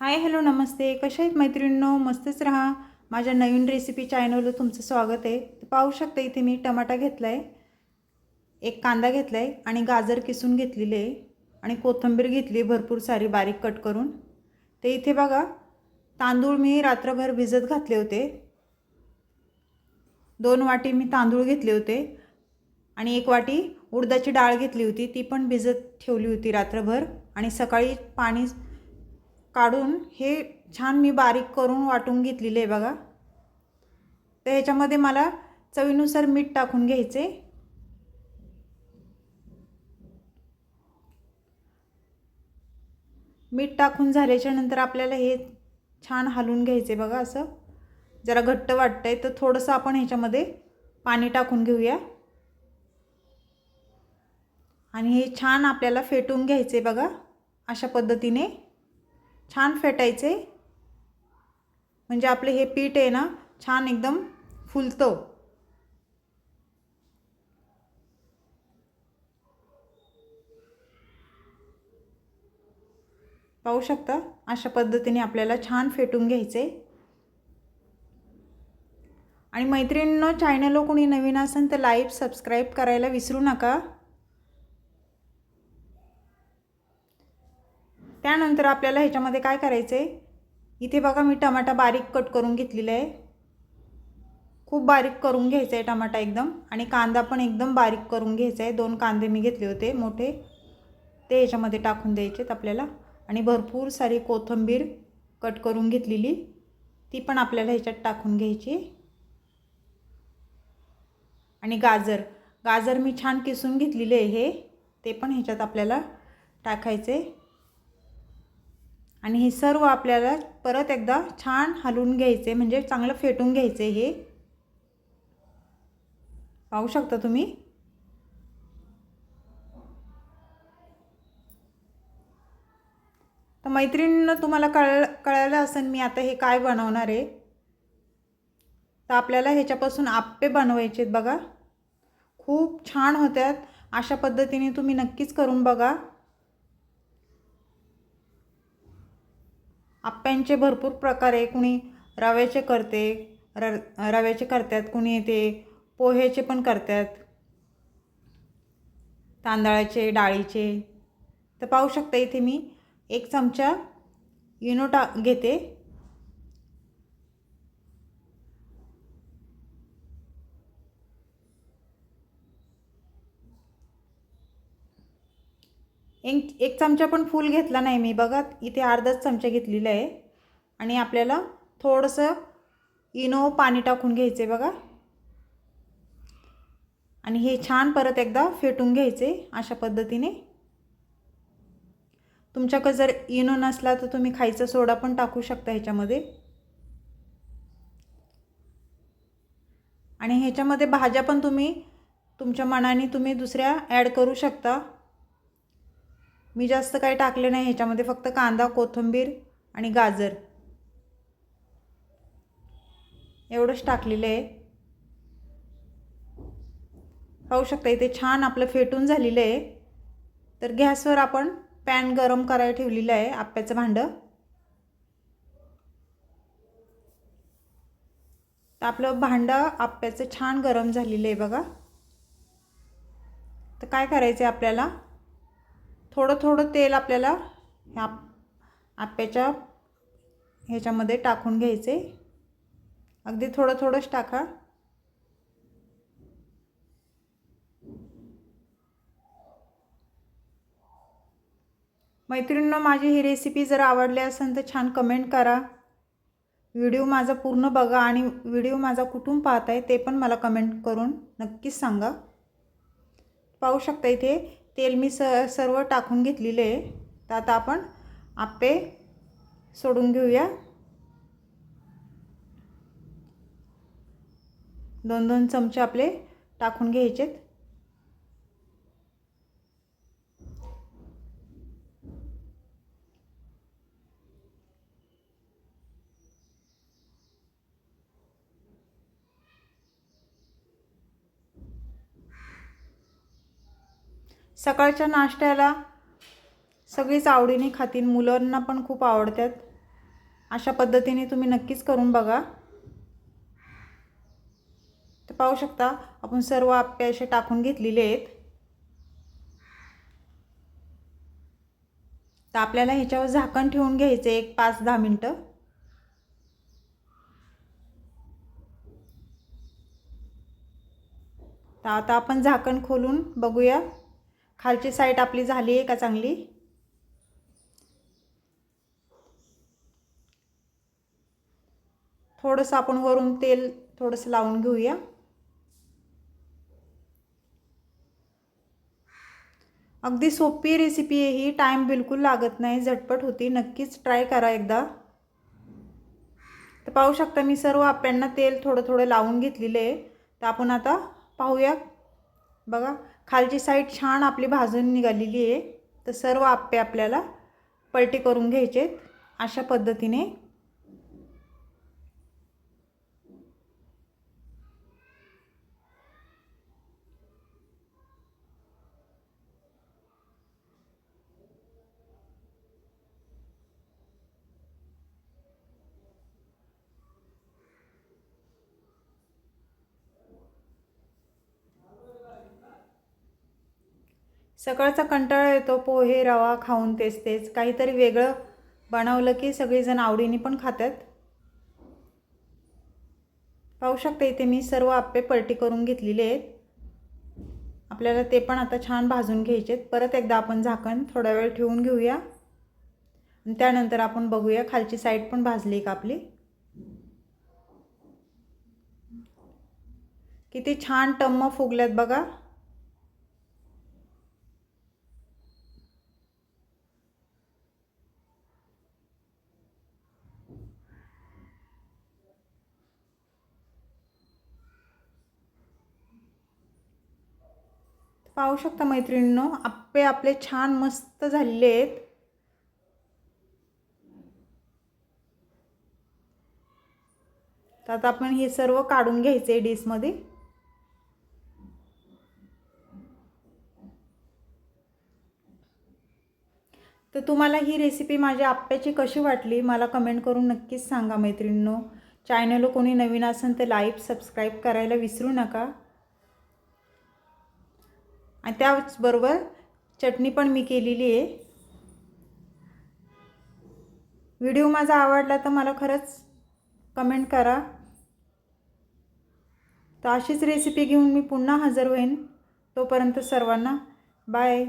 Hi hello नमस्ते. कशा आहेत मैत्रिणींनो? मस्तच राहा. माझ्या नवीन रेसिपी चॅनलवर तुमचं स्वागत आहे. पाहू शकता इथे मी टमाटा घेतला आहे एक कांदा घेतला आहे आणि गाजर किसून घेतलेले आहे आणि कोथिंबीर घेतली भरपूर सारी बारीक कट करून. ते इथे बघा तांदूळ मी रात्रभर भिजत घातले होते. दोन वाटी मी तांदूळ घेतले होते आणि एक वाटी उडदाची डाळ घेतली होती. ती पण भिजत ठेवली होती रात्रभर आणि सकाळी पाणी काढून हे छान मी बारीक करून वाटून घेतलेले आहे बघा. तर ह्याच्यामध्ये मला चवीनुसार मीठ टाकून घ्यायचे. मीठ टाकून झाल्याच्यानंतर आपल्याला हे छान हलवून घ्यायचे बघा असं. जरा घट्ट वाटतंय तर थोडंसं आपण ह्याच्यामध्ये पाणी टाकून घेऊया. आणि हे छान आपल्याला फेटून घ्यायचे बघा अशा पद्धतीने. छान फेटायचे. म्हणजे आपले हे पीठ आहे ना छान एकदम फुलतं. पाहू शकता? अशा पद्धतीने आपल्याला छान फेटून घ्यायचे. आणि मैत्रिणींनो चॅनलला कोणी नवीन असेल तर लाईव्ह सबस्क्राईब करायला विसरू नका. त्यानंतर आपल्याला ह्याच्यामध्ये काय करायचं आहे इथे बघा मी टमाटा बारीक कट करून घेतलेला आहे. खूप बारीक करून घ्यायचं आहे टमाटा एकदम. आणि कांदा पण एकदम बारीक करून घ्यायचा आहे दोन कांदे मी घेतले होते मोठे. ते ह्याच्यामध्ये टाकून द्यायचे आहेत आपल्याला. आणि भरपूर सारी कोथिंबीर कट करून घेतलेली. ती पण आपल्याला ह्याच्यात टाकून घ्यायची. आणि गाजर. गाजर मी छान किसून घेतलेले आहे. हे. ते पण ह्याच्यात आपल्याला टाकायचे आणि हे सर्व आपल्याला परत एकदा छान हलवून घ्यायचे म्हणजे चांगलं फेटून घ्यायचे हे. पाहू शकता तुम्ही? तर मैत्रिणींना तुम्हाला कळ कळलं असेल मी आता हे काय बनवणार आहे. तर आपल्याला ह्याच्यापासून आप्पे बनवायचे आहेत बघा. खूप छान होत्यात. अशा पद्धतीने तुम्ही नक्कीच करून बघा. आप्प्यांचे भरपूर प्रकार आहे. कुणी रव्याचे करते र रव्याचे करतात कुणी ते पोह्याचे पण करतात. तांदळाचे डाळीचे. तर पाहू शकता इथे मी एक चमचा इनो टा घेते. एक एक चमचा पण फूल घेतला नाही मी. बघा इथे अर्धाच चमचा घेतलेला आहे. आणि आपल्याला थोडंसं इनो पाणी टाकून घ्यायचे बघा. आणि हे छान परत एकदा फेटून घ्यायचे अशा पद्धतीने. तुमच्याकडे जर इनो नसला तर तुम्ही खायचा सोडा पण टाकू शकता ह्याच्यामध्ये. आणि ह्याच्यामध्ये भाज्या पण तुम्ही तुमच्या मनाने तुम्ही दुसऱ्या ॲड करू शकता. मी जास्त काही टाकले नाही ह्याच्यामध्ये फक्त कांदा कोथिंबीर आणि गाजर. एवढंच टाकलेलं आहे. पाहू शकता इथे छान आपलं फेटून झालेलं आहे. तर गॅसवर आपण पॅन गरम करायला ठेवलेलं आहे आप्याचं भांडं. तर आपलं भांडं आप्याचं छान गरम झालेलं आहे बघा. तर काय करायचं आहे आपल्याला? थोडं थोडं तेल आपल्याला ह्या आप्याच्या ह्याच्यामध्ये टाकून घ्यायचे. अगदी थोडं थोडंच टाका. मैत्रिणींनो माझी ही रेसिपी जर आवडली असेल तर छान कमेंट करा. व्हिडिओ माझा पूर्ण बघा आणि व्हिडिओ माझा कुठून पाहत आहे ते पण मला कमेंट करून नक्कीच सांगा. पाहू शकता इथे तेल मी स सर्व टाकून घेतलेले आहे. तर आता आपण आप्पे सोडून घेऊया. दोन दोन चमचे आपले टाकून घ्यायचेत. सकाळच्या नाश्त्याला सगळीच आवडीने खातील मुलांना पण खूप आवडतात. अशा पद्धतीने तुम्ही नक्कीच करून बघा. तर पाहू शकता आपण सर्व आप्पे असे टाकून घेतलेले आहेत. तर आपल्याला ह्याच्यावर झाकण ठेवून घ्यायचं एक पाच दहा मिनटं. तर आता आपण झाकण खोलून बघूया. खालची साईड आपली झाली आहे का चांगली? थोडंसं आपण वरून तेल थोडंसं लावून घेऊया. अगदी सोपी रेसिपी आहे ही. टाईम बिलकुल लागत नाही. झटपट होती. नक्कीच ट्राय करा एकदा. तर पाहू शकता मी सर्व आप्यांना तेल थोडं थोडं लावून घेतलेलं आहे. तर आपण आता पाहूया. बघा खालची साईड छान आपली भाजून निघालेली आहे. तर सर्व आप्पे आपल्याला पलटी करून घ्यायचे अशा पद्धतीने सकाळचा कंटाळा येतो पोहे रवा खाऊन तेच तेच. काहीतरी वेगळं बनवलं की सगळीजण आवडीने पण खातात. पाहू शकता इथे मी सर्व आप्पे पलटी करून घेतलेले आहेत. आपल्याला ते पण आता छान भाजून घ्यायचे आहेत. परत एकदा आपण झाकण थोडा वेळ ठेवून घेऊया. आणि त्यानंतर आपण बघूया खालची साईड पण भाजली का आपली. किती छान टम्म फुगल्यात बघा. पाहू शकता मैत्रिणींनो आप्पे आपले छान मस्त झालेले आहेत तर आता आपण हे सर्व काढून घ्यायचे डिशमध्ये. तर तुम्हाला ही रेसिपी माझ्या आप्प्याची कशी वाटली मला कमेंट करून नक्कीच सांगा मैत्रिणींनो. चॅनल कोणी नवीन असेल तर लाईक सबस्क्राईब करायला विसरू नका. आणि त्याचबरोबर चटणी पण मी केलेली आहे. व्हिडिओ माझा आवडला तर मला खरंच कमेंट करा. तर अशीच रेसिपी घेऊन मी पुन्हा हजर होईन. तोपर्यंत सर्वांना बाय